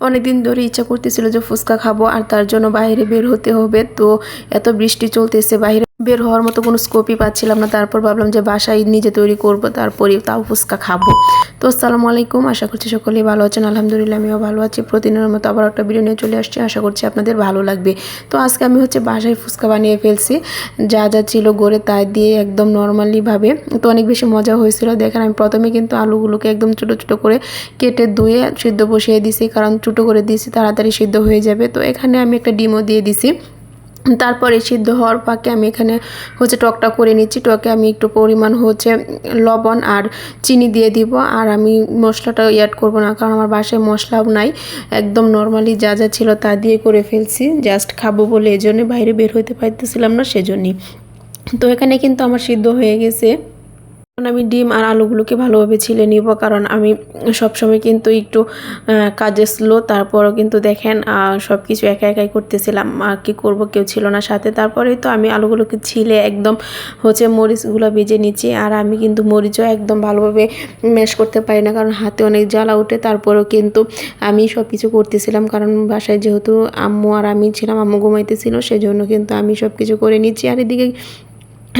অনেকদিন ধরে ইচ্ছা করতেছিল যে ফুচকা খাব আর তার জন্য বাইরে বের হতে হবে, তো এত বৃষ্টি চলতেছে, বাইরে বের হওয়ার মতো কোনো স্কোপই পাচ্ছিলাম না। তারপর ভাবলাম যে বাসায় নিজে তৈরি করব, তারপরে তাও ফুচকা খাব। তো আসসালামু আলাইকুম, আশা করছি সকলেই ভালো আছেন। আলহামদুলিল্লাহ, আমিও ভালো আছি। প্রতিদিনের মতো আবার একটা ভিডিও নিয়ে চলে আসছি। আশা করছি আপনাদের ভালো লাগবে। তো আজকে আমি হচ্ছে বাসায় ফুচকা বানিয়ে ফেলছি। যা যা ছিল গড়ে তা দিয়ে একদম নর্মালিভাবে তো অনেক বেশি মজা হয়েছিল। দেখেন, আমি প্রথমে কিন্তু আলুগুলোকে একদম ছোটো ছোটো করে কেটে ধুয়ে সিদ্ধ বসিয়ে দিছি। কারণ ছোটো করে দিয়েছি তাড়াতাড়ি সিদ্ধ হয়ে যাবে। তো এখানে আমি একটা ডিমও দিয়ে দিছি। তারপরে সিদ্ধ হওয়ার পাকে আমি এখানে হচ্ছে টকটা করে নিচ্ছি। টকে আমি একটু পরিমাণ হচ্ছে লবণ আর চিনি দিয়ে দিব। আর আমি মশলাটা অ্যাড করব না, কারণ আমার বাসায় মশলাও নাই। একদম নর্মালি যা যা ছিল তা দিয়ে করে ফেলছি। জাস্ট খাব বলে এই জন্য বাইরে বের হইতে পারতেছিলাম না, সেজন্যই। তো এখানে কিন্তু আমার সিদ্ধ হয়ে গেছে। আমি ডিম আর আলুগুলোকে ভালোভাবে ছিলে নিব, কারণ আমি সবসময় কিন্তু একটু কাজে স্লো তারপরও কিন্তু দেখেন সব কিছু একা একাই করতেছিলাম আর কি করব কেউ ছিল না সাথে। তারপরেই তো আমি আলুগুলোকে ছিলে একদম হচ্ছে মরিচগুলো ভেজে নিচ্ছি, আর আমি কিন্তু মরিচও একদম ভালোভাবে ম্যাশ করতে পারি না, কারণ হাতে অনেক জ্বালা ওঠে, তারপরেও কিন্তু আমি সব কিছু করতেছিলাম, কারণ বাসায় যেহেতু আম্মু আর আমি ছিলাম, আম্মু ঘুমাইতেছিল, সেজন্য কিন্তু আমি সব কিছু করে নিচ্ছি, আর এদিকে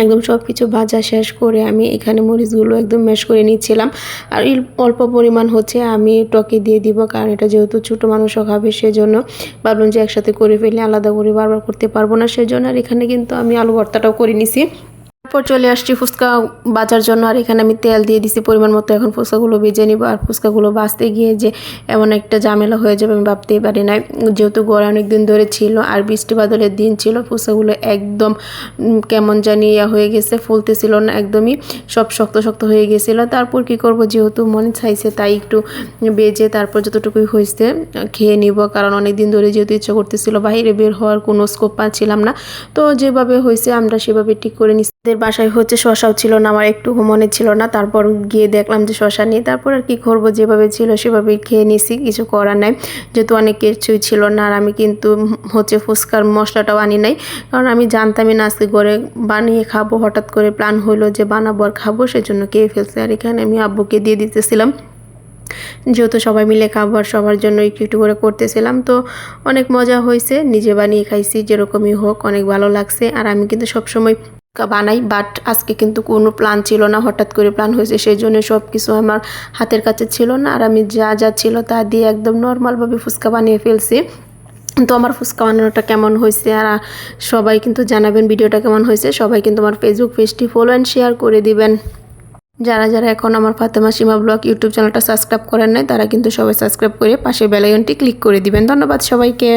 একদম সব কিছু ভাজা শেষ করে আমি এখানে মরিচগুলো একদম ম্যাশ করে নিচ্ছিলাম। আর অল্প পরিমাণ হচ্ছে আমি টকে দিয়ে দিব, কারণ এটা যেহেতু ছোটো মানুষও খাবে সেজন্য ভাবলাম যে একসাথে করে ফেলে আলাদা করে বারবার করতে পারব না, সেজন্য আর এখানে কিন্তু আমি আলু ভর্তাটাও করে নিছি। তারপর চলে আসছি ফুচকা বাজার জন্য। আর এখানে আমি তেল দিয়ে দিছি পরিমাণ মতো। এখন ফুচকাগুলো ভেজে নিব আর ফুচকাগুলো বাঁচতে গিয়ে যে এমন একটা ঝামেলা হয়ে যাবে আমি ভাবতেই পারি না যেহেতু গড়ে অনেক দিন ধরে ছিল আর বৃষ্টি বাদলের দিন ছিল, ফুচকাগুলো একদম কেমন জানি ইয়া হয়ে গেছে, ফুলতেছিল না একদমই। সব শক্ত শক্ত হয়ে গেছিল। তারপর কি করব? যেহেতু মনে চাইছে তাই একটু বেজে তারপর যতটুকুই হয়েছে খেয়ে নিব। কারণ অনেক দিন ধরে যেহেতু ইচ্ছা করতেছিল, বাইরে বের হওয়ার কোনো স্কোপ পাচ্ছিলাম না। তো যেভাবে হয়েছে আমরা সেভাবে ঠিক করে নিচ্ছি বাসায় হচ্ছে শশাও ছিল না, আমার একটু মনে ছিল না, তারপর গিয়ে দেখলাম যে শশা নিয়ে তারপর আর কি করব, যেভাবে ছিল সেভাবে খেয়ে নিছি, কিছু করার নাই, যেহেতু অনেক কিছুই ছিল না, আর আমি কিন্তু হচ্ছে ফুচকার মশলাটাও আনি নাই, কারণ আমি জানতামই না আজকে ঘরে বানিয়ে খাব, হঠাৎ করে প্ল্যান হইল যে বানাবো আর খাব, সেজন্য খেয়ে ফেলছে, আর এখানে আমি আব্বুকে দিয়ে দিতেছিলাম, যেহেতু সবাই মিলে খাবার সবার জন্য একটু একটু করে করতেছিলাম, তো অনেক মজা হয়েছে, নিজে বানিয়ে খাইছি, যেরকমই হোক, অনেক ভালো লাগছে, আর আমি কিন্তু সবসময় বানাই বাট আজকে কিন্তু কোনো প্ল্যান ছিল না, হঠাৎ করে প্ল্যান হয়েছে সেই জন্য সব কিছু আমার হাতের কাছে ছিল না, আর আমি যা যা ছিল তা দিয়ে একদম নর্মালভাবে ফুচকা বানিয়ে ফেলছি। তো আমার ফুচকা বানানোটা কেমন হয়েছে, আর সবাই কিন্তু জানাবেন ভিডিওটা কেমন হয়েছে, সবাই কিন্তু আমার ফেসবুক পেজটি ফলো অ্যান্ড শেয়ার করে দিবেন। যারা যারা এখন আমার ফাতেমা সীমা ব্লগ ইউটিউব চ্যানেলটা সাবস্ক্রাইব করেন নাই, তারা কিন্তু সবাই সাবস্ক্রাইব করে পাশে বেলাইকনটি ক্লিক করে দিবেন। ধন্যবাদ সবাইকে।